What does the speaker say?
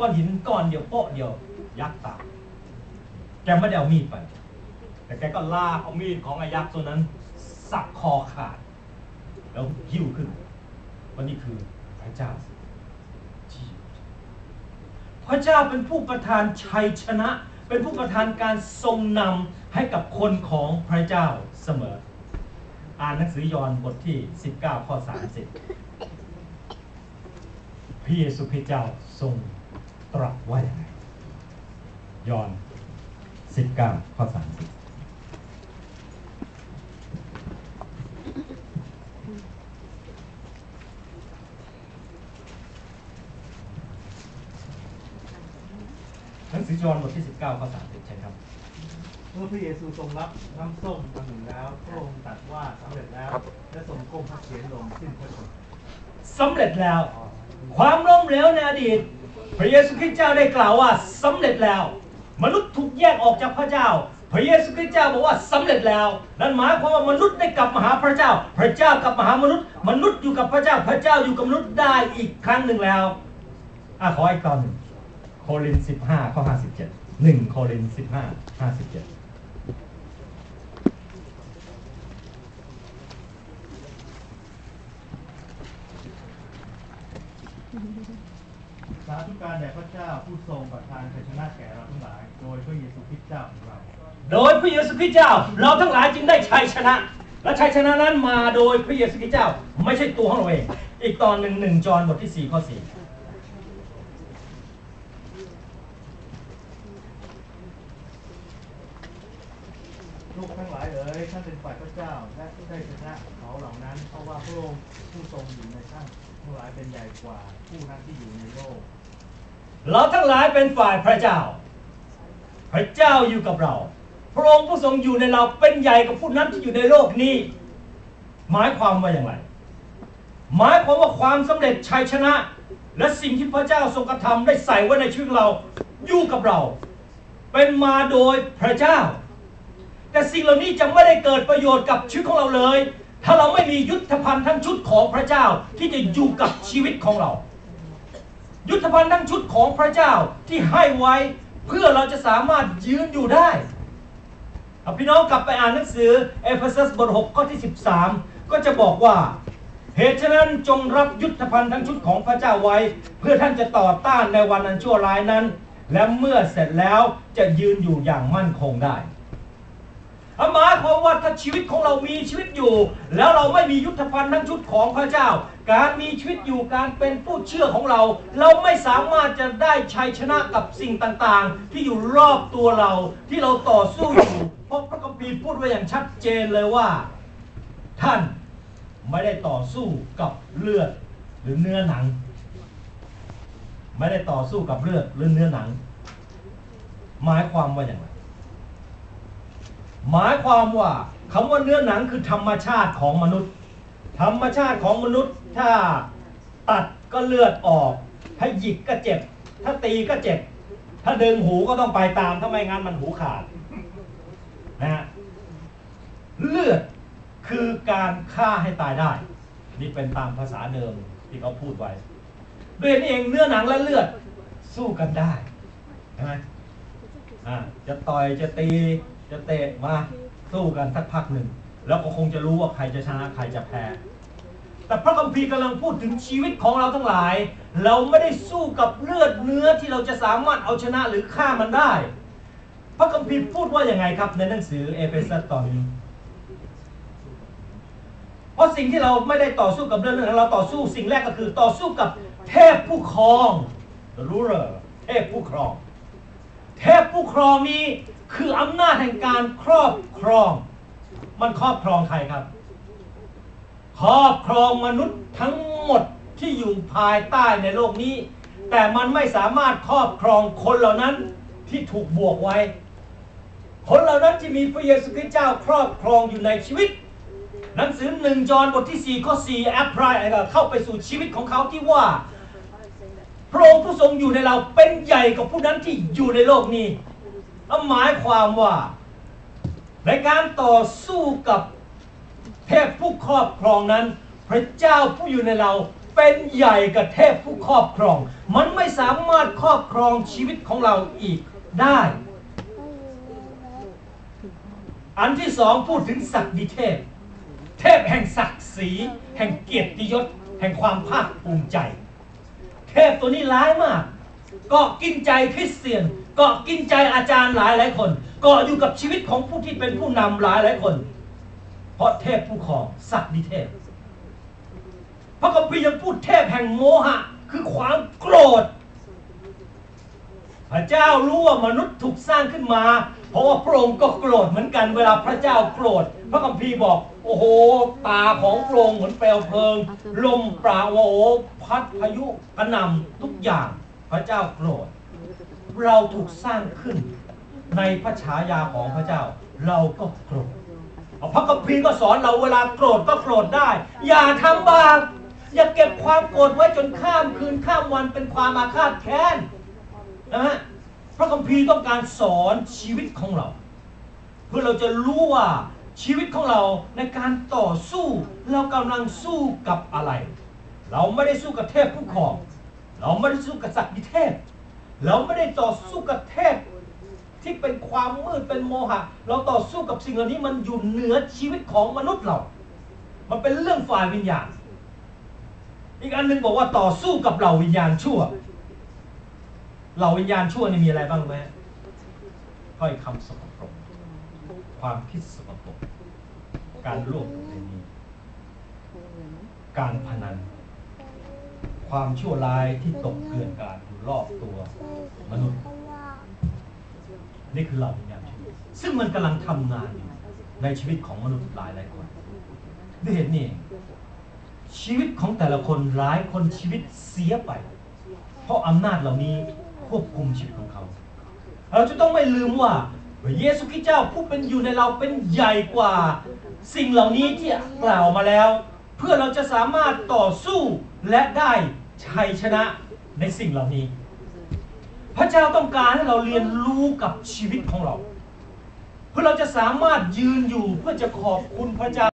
ก้อนหินก้อนเดียวโป๊ะเดียว ยักษ์ตายแกไม่ได้เอามีดไป แต่แกก็ลากเอามีดของไอ้ยักษ์ตัวนั้น สับคอขาด แล้วหิ้วขึ้นวันนี้คือพระเจ้าที่พระเจ้าเป็นผู้ประทานชัยชนะ เป็นผู้ประทานการทรงนำให้กับคนของพระเจ้าเสมอ อ่านหนังสือยอห์นบทที่ 19 ข้อ 30พระเยซูคริสต์เจ้าทรง ตรัสว่าอย่างไรยอห์น19 ข้อ 30หนังสือยอห์นบทที่ 19 ข้อ 30 ใช่ครับ เมื่อพระเยซูทรงรับน้ำส้มมาถึงแล้วพระองค์ตรัสว่าสำเร็จแล้ว และทรงก้มพระเศียรลงสิ้นพระชนม์สำเร็จแล้ว ความล้มเหลวในอดีตพ ระเยซูคริสต์เจ้าได้กล่าวว่าสำเร็จแล้ว มนุษย์ถูกแยกออกจากพระเจ้า พระเยซูคริสต์เจ้าบอกว่าสำเร็จแล้ว นั่นหมายความว่ามนุษย์ได้กลับมาหาพระเจ้า พระเจ้ากลับมาหามนุษย์ มนุษย์อยู่กับพระเจ้า พระเจ้าอยู่กับมนุษย์ได้อีกครั้งหนึ่งแล้วอะขออีกตอนหนึ่งโครินธ์15ข้อ57 1โครินธ์15 57สาธุการแด่พระเจ้าผู้ทรงประทานชัยชนะแก่เราทั้งหลาย โดยพระเยซูคริสต์เจ้าของเรา โดยพระเยซูคริสต์เจ้า เราทั้งหลายจึงได้ชัยชนะ และชัยชนะนั้นมาโดยพระเยซูคริสต์เจ้า ไม่ใช่ตัวของเราเอง อีกตอนหนึ่งหนึ่งจอห์นบทที่4ข้อ4ลูกทั้งหลายเอ๋ยท่านเป็นฝ่ายพระเจ้าและได้ชนะเขาเหล่านั้น เพราะว่าพระองค์ผู้ทรงอยู่ในท่าน ทั้งหลายเป็นใหญ่กว่าผู้นั้นที่อยู่ในโลก เราทั้งหลายเป็นฝ่ายพระเจ้า พระเจ้าอยู่กับเรา พระองค์ผู้ทรงอยู่ในเราเป็นใหญ่กับผู้นั้นที่อยู่ในโลกนี้ หมายความว่าอย่างไร หมายความว่าความสำเร็จชัยชนะ และสิ่งที่พระเจ้าทรงกระทำได้ใส่ไว้ในชีวิตเราอยู่กับเรา เป็นมาโดยพระเจ้า แต่สิ่งเหล่านี้จะไม่ได้เกิดประโยชน์กับชีวิตของเราเลย ถ้าเราไม่มียุทธภัณฑ์ทั้งชุดของพระเจ้าที่จะอยู่กับชีวิตของเรา ยุทธภัณฑ์ทั้งชุดของพระเจ้าที่ให้ไว้เพื่อเราจะสามารถยืนอยู่ได้พี่น้องกลับไปอ่านหนังสือเอเฟซัสบท6ข้อที่ 13 ก็จะบอกว่า เหตุฉะนั้นจงรับยุทธภัณฑ์ทั้งชุดของพระเจ้าไว้ เพื่อท่านจะต่อต้านในวันอันชั่วร้ายนั้น และเมื่อเสร็จแล้วจะยืนอยู่อย่างมั่นคงได้ หมายความว่าถ้าชีวิตของเรามีชีวิตอยู่ แล้วเราไม่มียุทธภัณฑ์ทั้งชุดของพระเจ้า การมีชีวิตอยู่การเป็นผู้เชื่อของเรา เราไม่สามารถจะได้ชัยชนะกับสิ่งต่างๆ ที่อยู่รอบตัวเราที่เราต่อสู้อยู่เพราะพระคัมภีร์พูดไว้อย่างชัดเจนเลยว่า ท่านไม่ได้ต่อสู้กับเลือดหรือเนื้อหนัง ไม่ได้ต่อสู้กับเลือดหรือเนื้อหนัง หมายความว่าอย่างไร หมายความว่าคำว่าเนื้อหนังคือธรรมชาติของมนุษย์ ธรรมชาติของมนุษย์ถ้าตัดก็เลือดออก ถ้าหยิกก็เจ็บ ถ้าตีก็เจ็บ ถ้าดึงหูก็ต้องไปตามถ้าไม่งั้นมันหูขาดนะฮะเลือดคือการฆ่าให้ตายได้ นี่เป็นตามภาษาเดิมที่เขาพูดไว้ด้วยนี่เองเนื้อหนังและเลือดสู้กันได้ใช่ไหมอะจะต่อยจะตี จะเตะมาสู้กันสักพักหนึ่ง แล้วก็คงจะรู้ว่าใครจะชนะใครจะแพ้ แต่พระคัมภีร์กำลังพูดถึงชีวิตของเราทั้งหลาย เราไม่ได้สู้กับเลือดเนื้อที่เราจะสามารถเอาชนะหรือฆ่ามันได้ พระคัมภีร์พูดว่าอย่างไงครับในหนังสือเอเฟซัสตอนนี้เพราะสิ่งที่เราไม่ได้ต่อสู้กับเรื่องนั้นเราต่อสู้สิ่งแรกก็คือต่อสู้กับเทพผู้ครองรู้เหรอเทพผู้ครอง ผู้ครองนี้คืออำนาจแห่งการครอบครอง มันครอบครองใครครับ ครอบครองมนุษย์ทั้งหมดที่อยู่ภายใต้ในโลกนี้ แต่มันไม่สามารถครอบครองคนเหล่านั้นที่ถูกบวกไว้ คนเหล่านั้นที่มีพระเยซูคริสต์เจ้าครอบครองอยู่ในชีวิตหนังสือหนึ่งจอห์นบทที่4ข้อ4แอปพลายเข้าไปสู่ชีวิตของเขาที่ว่า พระองค์ผู้ทรงอยู่ในเราเป็นใหญ่กว่าผู้นั้นที่อยู่ในโลกนี้นหมายความว่า ในการต่อสู้กับเทพผู้ครอบครองนั้น พระเจ้าผู้อยู่ในเราเป็นใหญ่กับเทพผู้ครอบครอง มันไม่สามารถครอบครองชีวิตของเราอีกได้ อันที่สองพูดถึงศักดิเทพ เทพแห่งศักดิ์ศรี แห่งเกียรติยศ แห่งความภาคภูมิใจ เทพตัวนี้ร้ายมากเกาะกินใจคริสเตียนเกาะกินใจอาจารย์หลายหลายคนเกาะอยู่กับชีวิตของผู้ที่เป็นผู้นำหลายหลายคน เพราะเทพผู้ครองสักดิเทพพระกัมพียังพูดเทพแห่งโมหะ คือความโกรธ พระเจ้ารู้ว่ามนุษย์ถูกสร้างขึ้นมา เพราะว่าพระองค์ก็โกรธเหมือนกันเวลาพระเจ้าโกรธ พระคัมภีร์บอก โอ้โหตาของพระองค์เหมือนเปลวเพลิง ลมปราโอ้พัดพายุกระหน่ำทุกอย่างพระเจ้าโกรธ เราถูกสร้างขึ้น ในพระฉายาของพระเจ้า เราก็โกรธพระคัมภีร์ก็สอนเราเวลาโกรธก็โกรธได้ อย่าทำบาปอย่าเก็บความโกรธไว้จนข้ามคืนข้ามวันเป็นความอาฆาตแค้น นะฮะพระคัมภีร์ต้องการสอนชีวิตของเรา เพื่อเราจะรู้ว่าชีวิตของเราในการต่อสู้ เรากำลังสู้กับอะไร เราไม่ได้สู้กับเทพผู้ครองเราไม่ได้สู้กับศักดิเทพ เราไม่ได้ต่อสู้กับเทพที่เป็นความมืดเป็นโมหะ เราต่อสู้กับสิ่งเหล่านี้มันอยู่เหนือชีวิตของมนุษย์เรา มันเป็นเรื่องฝ่ายวิญญาณ อีกอันหนึงบอกว่าต่อสู้กับเหล่าวิญญาณชั่ว เหล่าวิญญาณชั่วนี่มีอะไรบ้างไหมถ้อยคำสกปรกความคิดสกปรกการร่วมประเวณีการพนัน ความชั่วร้ายที่ตกเกลื่อนกลาดอยู่รอบตัวมนุษย์ นี่คือเหล่าวิญญาณชั่วซึ่งมันกำลังทำงานอยู่ในชีวิตของมนุษย์หลายหลายคนด้วยเหตุนี้เองชีวิตของแต่ละคนหลายคนชีวิตเสียไป เพราะอำนาจเหล่านี้ ควบคุมชีวิตของเขา เราจะต้องไม่ลืมว่าพระเยซูคริสต์เจ้าผู้เป็นอยู่ในเราเป็นใหญ่กว่า สิ่งเหล่านี้ที่กล่าวมาแล้ว เพื่อเราจะสามารถต่อสู้และได้ชัยชนะในสิ่งเหล่านี้ พระเจ้าต้องการให้เราเรียนรู้กับชีวิตของเรา เพื่อเราจะสามารถยืนอยู่เพื่อจะขอบคุณพระเจ้า